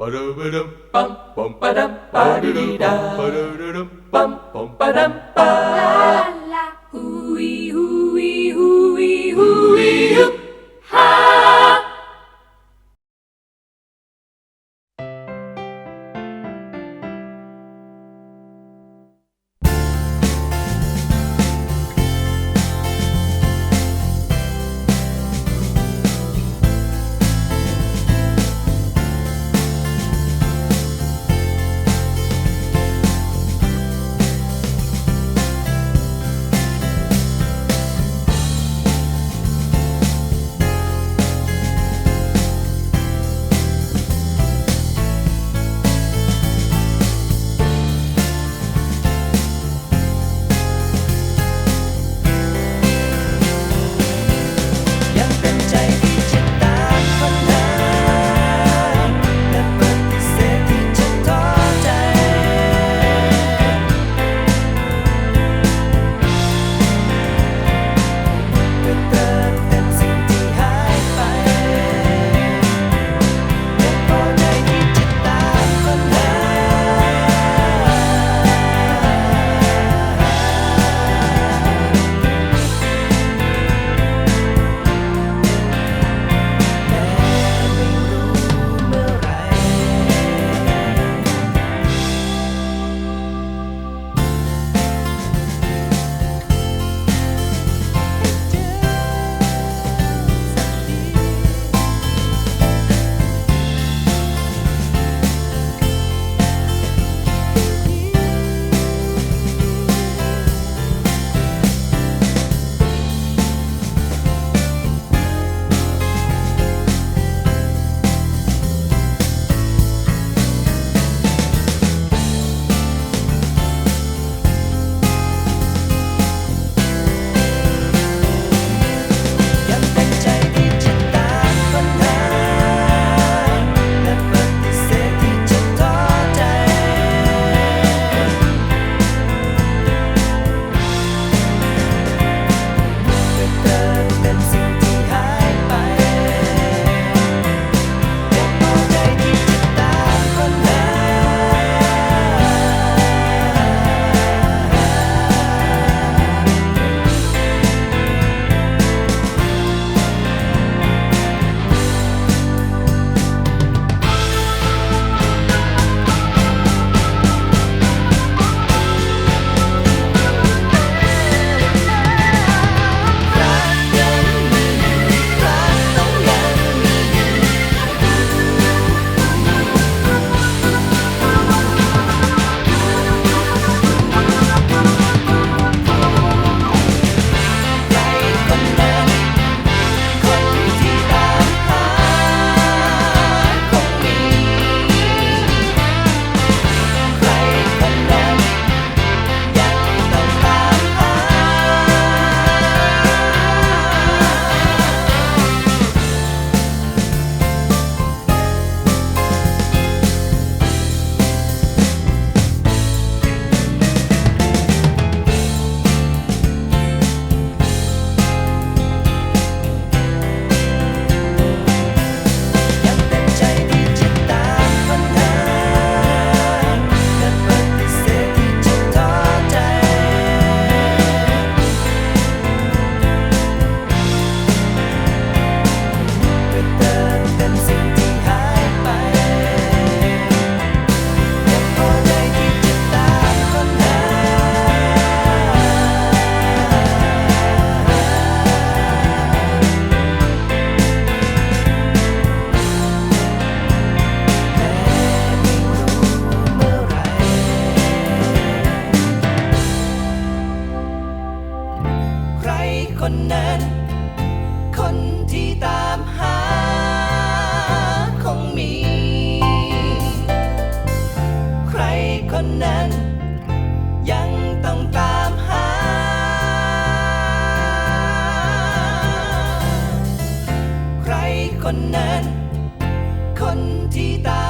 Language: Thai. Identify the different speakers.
Speaker 1: Ba-da-ba-dum-bum-bum-ba-dum-ba-dee-da. Ba-da-da-dum-bum-bum-ba-dum-ba. คนนั้น คนที่ตามหาคงมี ใครคนนั้น ยังต้องตามหา ใครคนนั้น คนที่ตาม